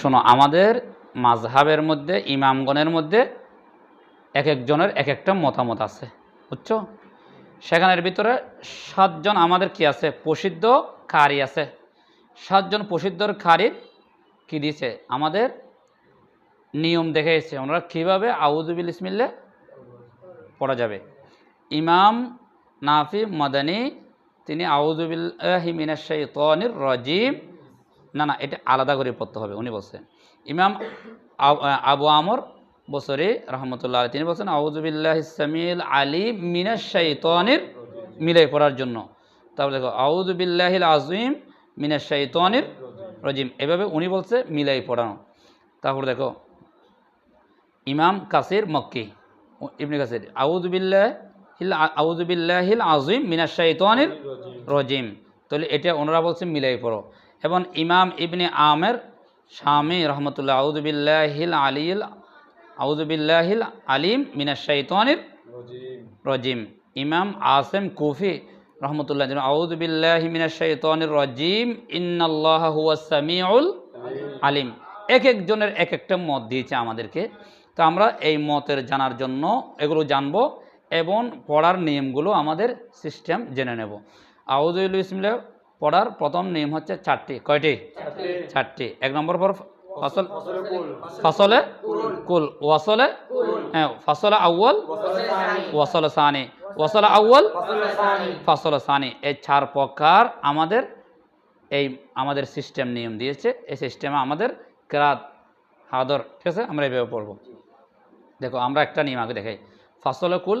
শোনো, আমাদের মাঝহাবের মধ্যে, ইমামগণের মধ্যে এক একজনের এক একটা মতামত আছে, বুঝছ? সেখানের ভিতরে সাতজন আমাদের কি আছে? প্রসিদ্ধ কারি আছে। সাতজন প্রসিদ্ধর কারির কি দিয়েছে আমাদের নিয়ম দেখে এসেছে ওনারা কীভাবে আউজুবিল ইসমিল্লে পড়া যাবে? ইমাম নাফি মাদানি, তিনি আউজুবিল্লাহি মিনাশ শাইতানির রাজিম না না, এটা আলাদা করে পড়তে হবে, উনি বলছেন ইমাম আব- আমর বসরি রহমতুল্লাহ তিনি বলছেন আউজুবিল্লাহ সামিল আলী শাইতানির মিলাই পড়ার জন্য। তারপর দেখো আউজুবিল্লাহিল আজিম মিনাশ শাইতানির রাজিম। এভাবে উনি বলছে, মিলাই পড়ানো। তারপর দেখো, ইমাম কাসির মক্কি, ইবনে কাসির আউজুবিল্লাহ আউজুবিল্লাহিল আজিম মিনাশ শাইতানির রজিম। তাহলে এটা ওনারা বলছে, মিলাই পড়ো। এবং ইমাম ইবনে আমের স্বামী রহমতুল্লাহ আউদুবিল্লাহিল আলিল আউদুবিল্লাহিল আলিম মিনাশ শাইতানির রজিম। ইমাম আসেম কুফি রহমতুল্লাহ আউদুবিল্লাহি মিনাশ শাইতানির রজিম, ইন্নাল্লাহ হুয়াস সামিউল আলিম। এক একজনের এক একটা মত দিয়েছে আমাদেরকে। তো আমরা এই মতের জানার জন্য এগুলো জানব এবং পড়ার নিয়মগুলো আমাদের সিস্টেম জেনে নেব। আউজুল ইসমিল্লা পড়ার প্রথম নিয়ম হচ্ছে চারটি। কয়টি? চারটি। এক নম্বর পর ফসল ফসলে কুল। ওয়াসলে? হ্যাঁ ফসলে আউ্য়াল? ওয়াসল সানি। ওয়াসল আউ্য়াল? ফসল সানি। এই চার প্রকার আমাদের এই আমাদের সিস্টেম নিয়ম দিয়েছে। এই সিস্টেমে আমাদের ক্রাত হাদর ঠিক আছে? আমরা এইভাবে পড়ব। দেখো আমরা একটা নিয়ম আগে দেখাই। ফসল কুল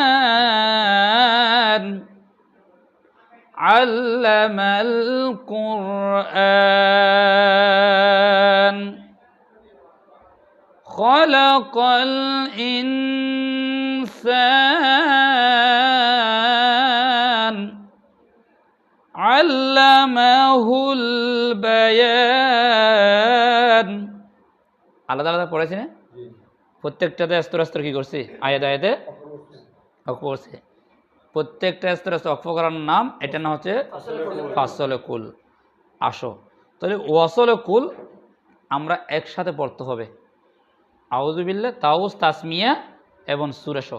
علم القرآن خلق الإنسان علمه البيان আলাদা আলাদা পড়েছি না প্রত্যেকটাতে আস্তর আস্তর কি করছি আয়াত আয়াতে অক্ষ করছে প্রত্যেকটা স্তরে অক্ষ করার নাম এটা না হচ্ছে ফাসলে কুল আসো তাহলে ওয়াসলে কুল আমরা একসাথে পড়তে হবে আউজুবিল্লা তাউস তাসমিয়া এবং সুরেশ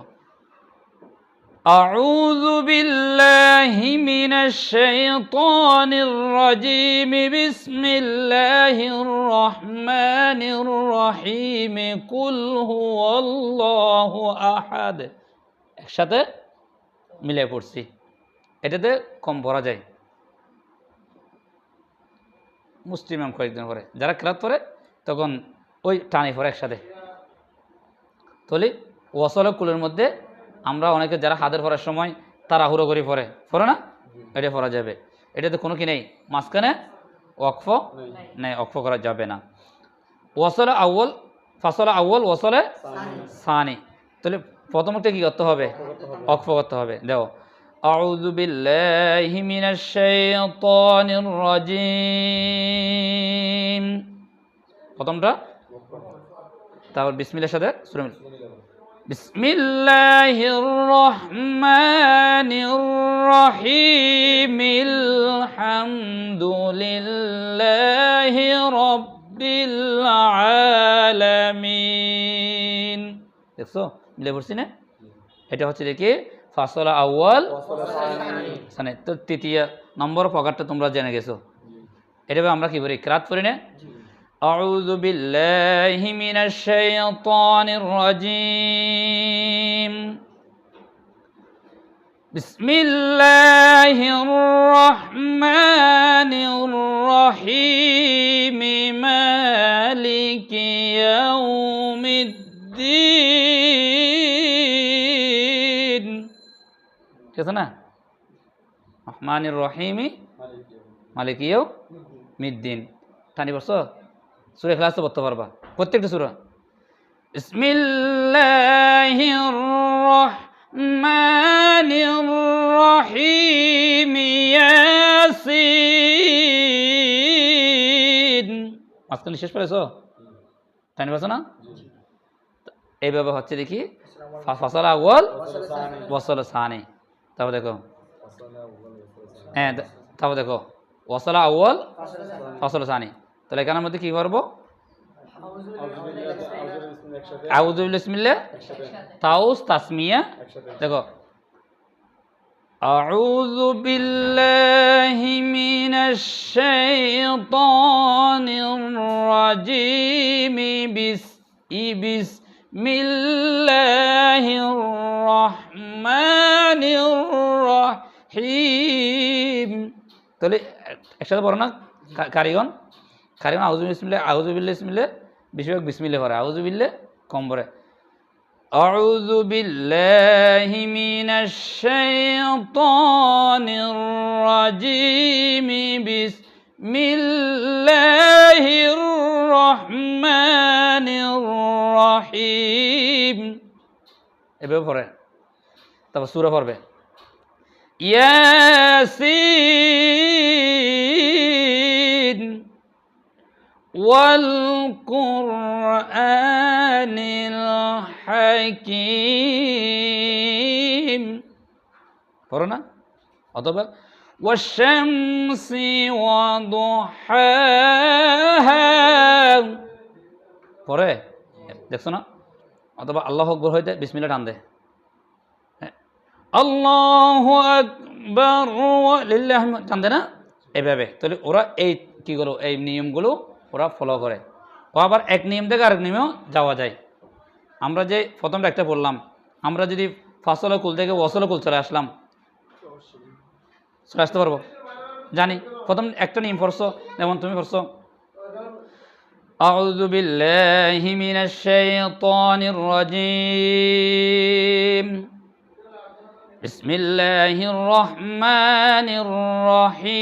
أعوذ بالله من الشيطان الرجيم بسم الله الرحمن الرحيم قل هو الله أحد একসাথে মিলে পড়ছি। এটাতে কম ভরা যায়। মুসলিম আম কয়েকদিন পরে যারা ক্লাস পরে তখন ওই টানে পরে একসাথে। তাহলে ওয়াসল কুলের মধ্যে আমরা অনেকে যারা হাতের পড়ার সময় তারা তাড়াহুড়ো করে পড়ে। পড়ে না? এটা পড়া যাবে। এটাতে কোনো কি নেই? মাঝখানে ওয়াকফ নেই অক্ফ করা যাবে না। ওয়াসলে আউ্বল ফাসলে আউ্বল ওয়াসলে সানি। তাহলে প্রথমটা কি করতে হবে অক্ফ করতে হবে দেখো أعوذ بالله من الشيطان الرجيم প্রথমটা তারপর বিসমিল্লার সাথে শুরু بسم الله الرحمن الرحيم الحمد لله رب العالمين দেখছো মিলে পড়ছি না এটা হচ্ছে দেখি ফাসলা আউয়াল সানে তো তৃতীয় নম্বর পকারটা তোমরা জেনে গেছো এটা আমরা কি করি ক্রাত করি না أعوذ بالله من الشيطان الرجيم بسم الله الرحمن الرحيم আছে না? রহমানির রহিমি মালিকিও মিদ্দিন। টানি পারছ সুরে খেলাস পড়তে পারবা। প্রত্যেকটা সুরা। মাঝখানে শেষ পেরেছ টানি পারছ না? এইভাবে হচ্ছে দেখি। ফাসাল আগল ওয়াসাল সানি। তারপর দেখো হ্যাঁ দে- তারপর দেখো ওয়াসল আউ্ল ফসল সানি তাহলে এখানের মধ্যে কি করবো আউজুবিল ইসমিল্লা তাউস তাসমিয়া দেখো أعوذ بالله من الشيطان الرجيم بس بسم الله الرحمن الرحيم তাহলে একসাথে পড়ো না কা- কারিগন কারিগন আউজু বিসমিল্লা আউজু বিল্লা ইসমিল্লা বেশিরভাগ বিসমিল্লা পড়ে আউজু বিল্লা কম পড়ে أعوذ بالله من الشيطان الرجيم بسم الله الرحمن الرحيم এভাবে পড়ে তারপর সুরা পড়বে ইয়াসিন والقرآن الحكيم পড়ো না অথবা والشمس وضحاها পরে দেখছো না অথবা আল্লাহ আকবর হইতে বিসমিল্লা টান দে আল্লাহ আকবর লিল্লাহ টান দে না এইভাবে তাহলে ওরা এই কী করো এই নিয়মগুলো ওরা ফলো করে ও আবার এক নিয়ম থেকে আরেক নিয়মেও যাওয়া যায় আমরা যে প্রথমটা একটা পড়লাম আমরা যদি ফাসল কুল থেকে ওসল কুল চলে আসলাম চলে আসতে পারবো জানি প্রথম একটা নিয়ম পড়ছো যেমন তুমি পড়ছো أعوذ بالله من الشيطان الرجيم بسم الله الرحمن الرحيم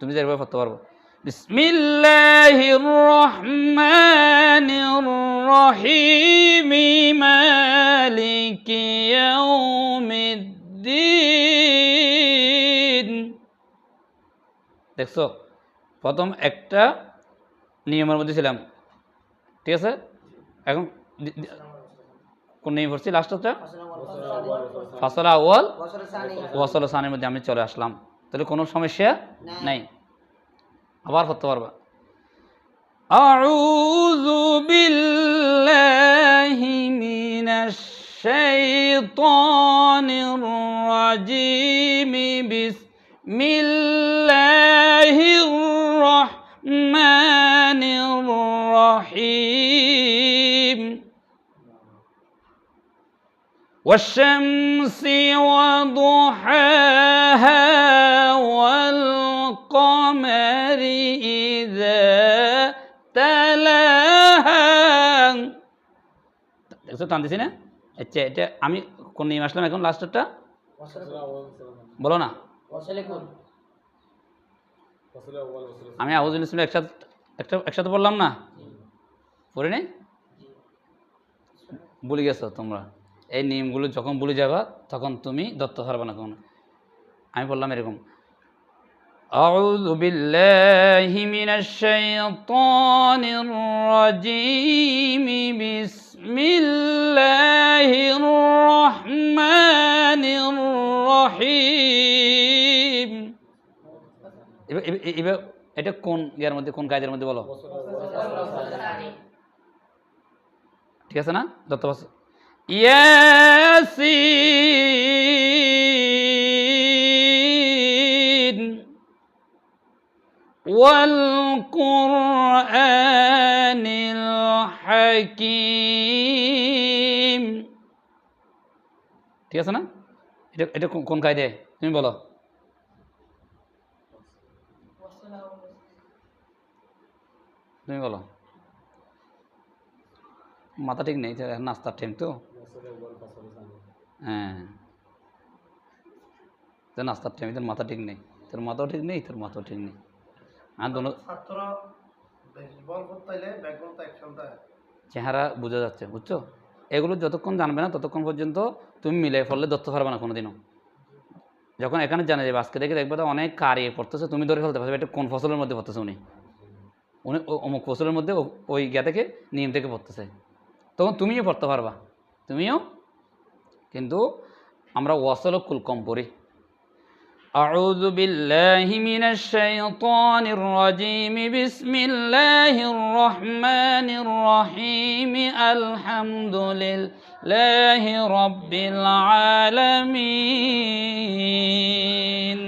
তুমি যেভাবে পড়তে পারবো بسم الله الرحمن الرحيم مالك يوم الدين দেখছো প্রথম একটা নিয়মের মধ্যে ছিলাম ঠিক আছে এখন দি- দি- কোন নিয়ম পড়ছি লাস্টটা ফাসলা আউয়াল ওয়াসল সানের মধ্যে আমি চলে আসলাম তাহলে কোনো সমস্যা নাই আবার করতে পারবা أعوذ بالله من الشيطان الرجيم بسم الله الرحمن الرحيم والشمس وضحاها والقمر إذا تلاها দেখছো টান দিছি না আচ্ছা এটা আমি কোন নিয়ে আসলাম এখন লাস্টেরটা বলো না আমি আবুজুল ইসলাম একসাথে একটা একসাথে বললাম না পড়ি নাই ভুলে গেছো তোমরা এই নিয়মগুলো যখন ভুলে যাবা তখন তুমি দত্ত পারবে না কখনো আমি বললাম এরকম أعوذ بالله من الشيطان الرجيم بسم الله الرحمن الرحيم এবার এবার- এবার এটা কোন ইয়ার মধ্যে কোন কায়দের মধ্যে বলো ঠিক আছে না দত্ত বাস ইয়াসিন والقرآن الحكيم ঠিক আছে না এটা এটা কোন- কোন কায়দে তুমি বলো তুমি বলো মাথা ঠিক নেই তো এখন নাস্তার টাইম তো হ্যাঁ। তো নাস্তার টাইম তোর মাথা ঠিক নেই। তোর মাথাও ঠিক নেই তোর মাথাও ঠিক নেই। আর দোনো চেহারা বোঝা যাচ্ছে বুঝছ? এগুলো যতক্ষণ জানবে না ততক্ষণ পর্যন্ত তুমি মিলে ফলে ধরতে পারবে না কোনোদিনও। যখন এখানে জানা যাবে আজকে দেখে দেখবে তো অনেক কারি পড়তেছে তুমি ধরে ফেলতে পারবে এটা কোন ফসলের মধ্যে পড়তেছে উনি? উনি অমুক ফসলের মধ্যে ওই গিয়া থেকে নিয়ম থেকে পড়তেছে। তখন তুমিও পড়তে পারবা। তুমিও কিন্তু আমরা ওয়াসল কুল কম পড়ি أعوذ بالله من الشيطان الرجيم بسم الله الرحمن الرحيم الحمد لله رب العالمين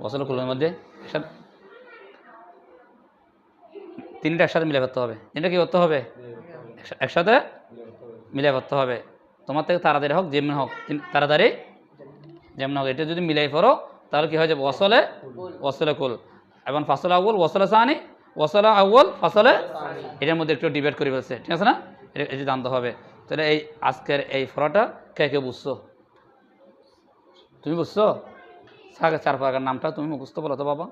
ওয়াসল কুলের মধ্যে একসাথে তিনটা একসাথে মিলে করতে হবে তিনটা কি করতে হবে একসা- একসাথে মিলাই পড়তে হবে। তোমার থেকে তাড়াতাড়ি হোক যেমন হোক তাড়াতাড়ি যেমন হোক। এটা যদি মিলাই পড়ো তাহলে কী হয়ে যাবে? অসলে ওসলে কুল। এবং ফসল আউ্বল ওসলে সাহানি ওসলে আউ্বল ফসলে এটার মধ্যে একটু ডিবেট করে বলছে। ঠিক আছে না? এটা জানতে হবে। তাহলে এই আজকের এই ফরাটা কে কে বুঝছ? তুমি বুঝছ? চার পাকার নামটা তুমি বুঝতে বলো তো বাবা।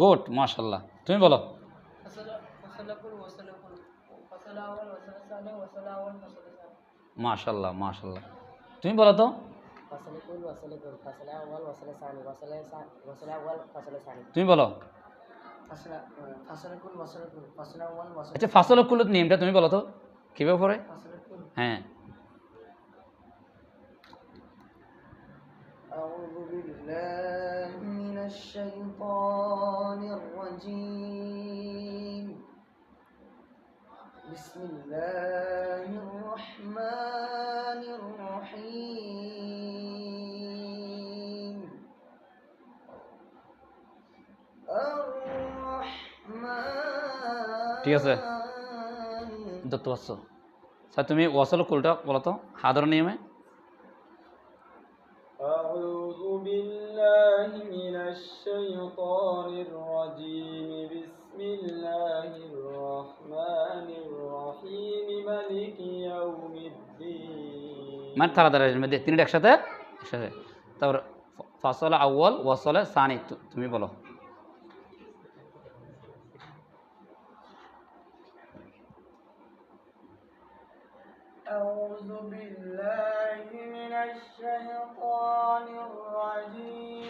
গুড মাশাল্লাহ তুমি বলো। فصل كل وصل كل فصل أول وصل ثاني وصل أول وصل ثاني মাশাল্লাহ মাশাল্লাহ তুমি বলো তো فصل كل وصل كل فصل أول وصل ثاني وصل ثاني وصل أول وصل ثاني তুমি বলো فصل فصل كل وصل كل فصل أول وصل আচ্ছা ফাসল কুলের নিয়মটা তুমি বলো তো কীভাবে পড়ে فصل كل হ্যাঁ أعوذ بالله من الشيطان الرجيم بسم الله الرحمن الرحيم الرحمن ঠিক আছে। ধরতে পারছো স্যার তুমি ওয়াসল কুলটা বলো তো হাদর নিয়মে أعوذ بالله من الشيطان الرجيم মানে তাড়াতাড়ি আসবে মধ্যে তিনটা একসাথে একসাথে তারপর ফাসল আউ্বল ওয়াসলে সানি তু- তুমি বলো أعوذ بالله من الشيطان الرجيم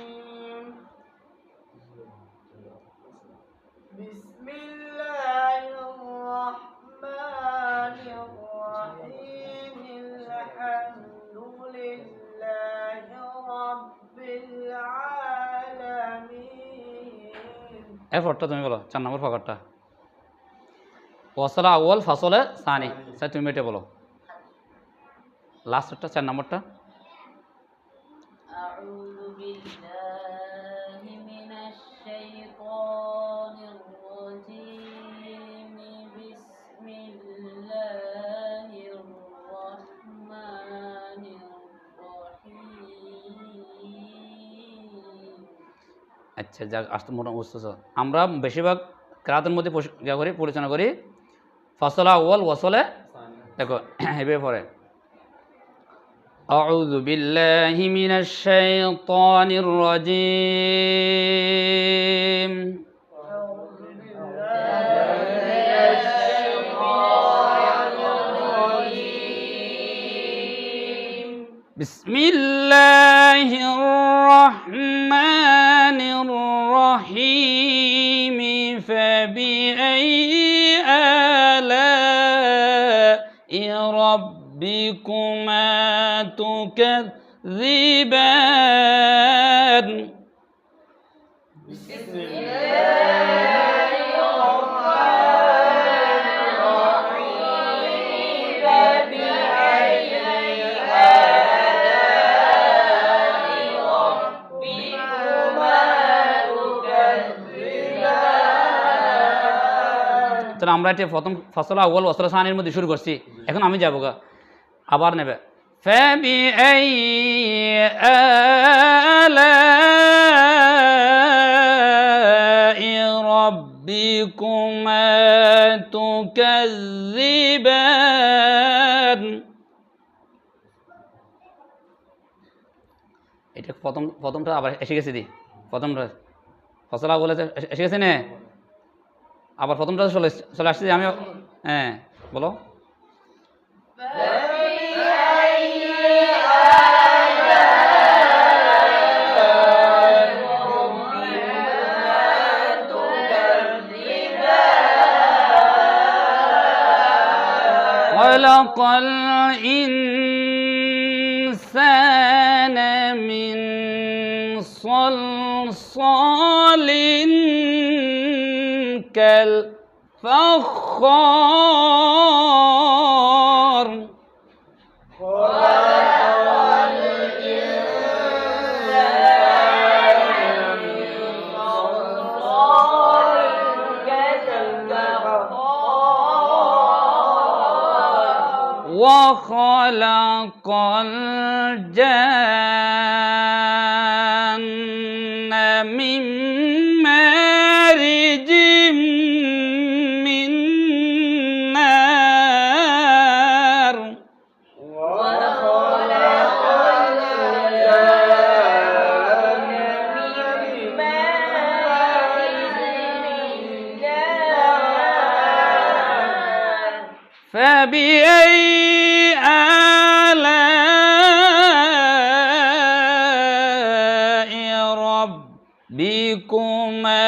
এরপরটা তুমি বলো, চার নম্বর ফকরটা। ওয়াসলা ওল ফাসলে সানি স্যার তুমি এটা বলো। লাস্টটা চার নম্বরটা। আচ্ছা যাক আসতে মোটামুটি বুঝতেছ আমরা বেশিরভাগ ক্রাতের মধ্যে পশ- ইয়া করি পরিচালনা করি ফসলা ওয়াল ওয়াসলে দেখো এভাবে পরে أعوذ بالله من الشيطان الرجيم أعوذ بالله بسم الله الرحمن ربكما تكذبان তাহলে আমরা এটা প্রথম ফসল আউ্বল ওসল সানির মধ্যে শুরু করছি এখন আমি যাবো গা আবার নেবে فبأي آلاء ربكما تكذبان এটা প্রথম প্রথমটা আবার এসে গেছে দি প্রথমটা ফসলা বলেছে এসে- এসে গেছে নে আবার প্রথমটা চলে এস- চলে আসছে যে আমি হ্যাঁ বলো خلق الإنسان من صلصال كالفخار. وخلق الجان ربكما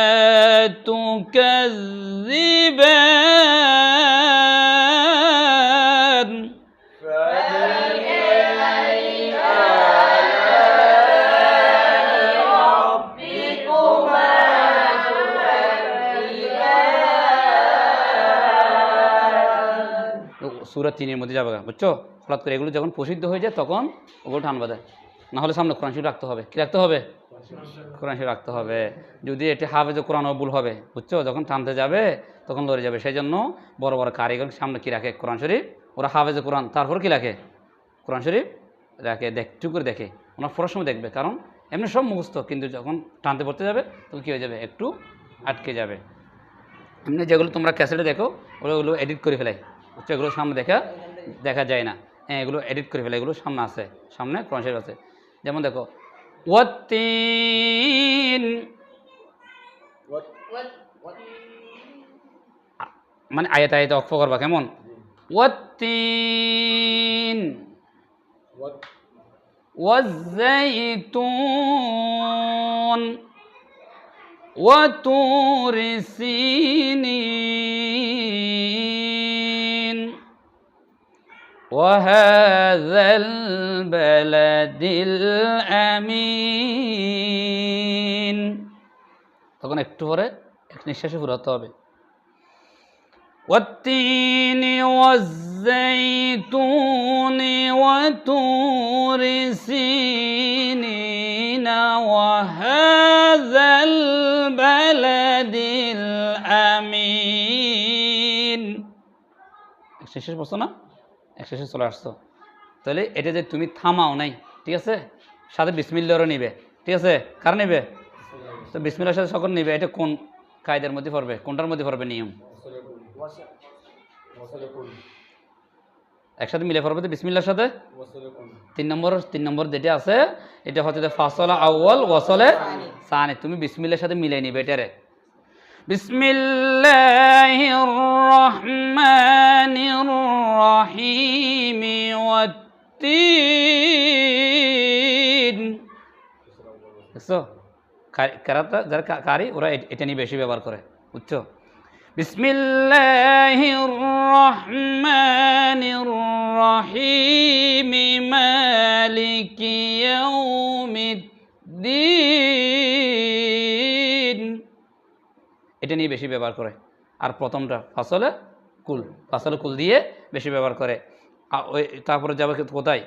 تكذبان সুরা তিনের মধ্যে যাবে বুঝছো হঠাৎ করে এগুলো যখন প্রসিদ্ধ হয়ে যায় তখন ওগুলো টান বাঁধে না হলে সামনে কোরআন শরীফ রাখতে হবে কি রাখতে হবে কোরআন শরীফ রাখতে হবে। যদি এটি হাফেজে কোরআন ভুল হবে, বুঝছ? যখন টানতে যাবে, তখন লড়ে যাবে। সেই জন্য বড় বড় কারিগর সামনে কি রাখে? কোরআন শরীফ। ওরা হাফেজে কোরআন তারপর কি রাখে? কোরআন শরীফ রাখে, দেখ চুপ করে দেখে। ওনার পড়ার সময় দেখবে, কারণ এমনি সব মুখস্থ, কিন্তু যখন টানতে পড়তে যাবে, তখন কী হয়ে যাবে? একটু আটকে যাবে। এমনি যেগুলো তোমরা ক্যাসেটে দেখো, ওগুলো এডিট করে ফেলাই বুঝছ? এগুলো সামনে দেখা দেখা যায় না। হ্যাঁ এগুলো এডিট করে ফেলে, এগুলো সামনে আছে। সামনে কোরআন শরীফ আছে। যেমন দেখো ওয়াতিন মানে আয়াত আয়াত অক্ষ করবা কেমন ওয়াতিন والزيتون وطور سينين وهذا البلد الأمين তখন একটু পরে এক নিঃশ্বাসে ফুরাতে হবে والتين والزيتون وطور سينين وهذا البلد الأمين শেষে বসো না এক শেষে চলে আসছো। তাহলে এটা যে তুমি থামাও নাই, ঠিক আছে? সাথে বিসমিল্লারও নিবে, ঠিক আছে? কার নেবে? তো বিসমিল্লার সাথে সকল নিবে, এটা কোন কায়দের মধ্যে পড়বে? কোনটার মধ্যে পড়বে নিয়ম? একসাথে মিলে পড়বে তো বিসমিল্লার সাথে? তিন নম্বর তিন নম্বর যেটা আছে, এটা হচ্ছে ফাসলা আউ্বাল ওয়াসলে সানি। তুমি বিসমিল্লার সাথে মিলে নিবে এটারে বিসমিল্লাহির রহমানির রহিম ওয়াত্তিন দেখছ কারাতা যারা কা- কারি ওরা এ- এটা নিয়ে বেশি ব্যবহার করে বুঝছ বিসমিল্লাহির রহমানির রহিম মালিকি ইয়াউমিদ্দিন এটা নিয়ে বেশি ব্যবহার করে। আর প্রথমটা, ফসলে কুল। ফসলে কুল দিয়ে বেশি ব্যবহার করে। আ- ওই, তারপরে যাবে কোথায়?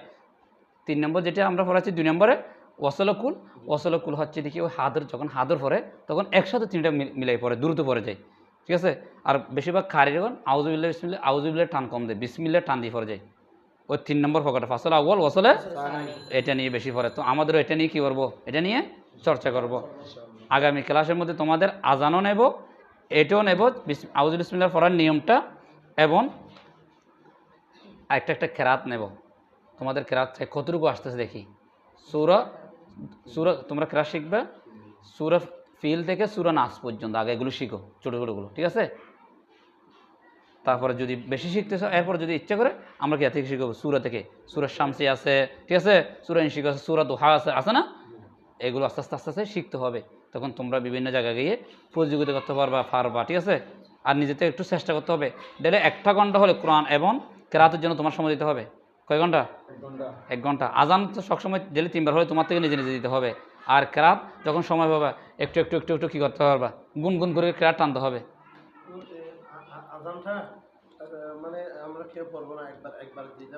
তিন নম্বর যেটা আমরা পড়াচ্ছি, দুই নম্বরে ওসলকুল ওসলকুল হচ্ছে দেখি, ওই হাদর যখন হাদর পড়ে তখন একসাথে তিনটা মিল- মিলাই পড়ে, দ্রুত পড়ে যায়। ঠিক আছে? আর বেশিরভাগ খারি যখন আউজুবিল্লা বিসমিল্লা আউজুবিল্লা টান কম দেয় বিসমিল্লা টান দিয়ে পড়ে যায়। ওই তিন নম্বর ফকটা, ফাসল আউ্বল ওসলে এটা নিয়ে বেশি পড়ে। তো আমাদেরও এটা নিয়ে কী করব? এটা নিয়ে চর্চা করব। আগামী ক্লাসের মধ্যে তোমাদের আজানও নেব এটাও নেব আউজুল বিসমিল্লার পড়ার নিয়মটা, এবং একটা একটা খেরাত নেব। তোমাদের খেরাত কতটুকু আসতেছে দেখি। সুরা সুরা, তোমরা খেরাত শিখবে? সুরা ফিল থেকে সুরা নাস পর্যন্ত, আগে এগুলো শিখো, ছোটো ছোটোগুলো ঠিক আছে? তারপরে যদি বেশি শিখতে চাও, এরপর যদি ইচ্ছা করে, আমরা কি থেকে শিখব। সুরা থেকে, সুরা শামসি আছে, ঠিক আছে? সুরা ইনশিক আছে, সুরা দোহা আছে আছে না? এগুলো আস্তে আস্তে আস্তে আস্তে শিখতে হবে। তখন তোমরা বিভিন্ন জায়গায় গিয়ে প্রতিযোগিতা করতে পারবা পারবা ঠিক আছে? আর নিজেতে একটু চেষ্টা করতে হবে। ডেলে একটা ঘণ্টা হলে কোরআন এবং কেরাতের জন্য তোমার সময় দিতে হবে। কয় ঘণ্টা? এক ঘণ্টা। আজান তো সবসময় ডেলি তিনবার হলে তোমার থেকে নিজে নিজে দিতে হবে। আর ক্রাত যখন সময় পাবা একটু একটু একটু একটু কী করতে পারবা? গুনগুন করে ক্রাত টানতে হবে। মানে আমরা কেউ পড়ব না একবার একবার দিতে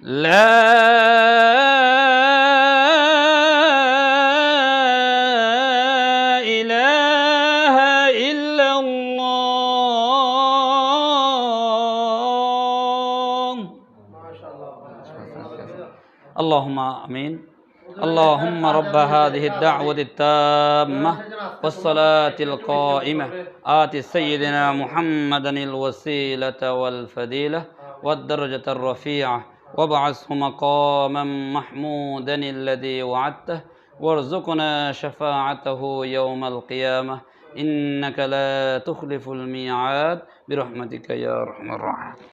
لا إله إلا الله. اللهم آمين. اللهم رب هذه الدعوة التامة والصلاة القائمة. آت سيدنا محمدا الوسيلة والفضيلة والدرجة الرفيعة. وابعثه مقاما محمودا الذي وعدته. وارزقنا شفاعته يوم القيامة. إنك لا تخلف الميعاد. برحمتك يا أرحم الراحمين.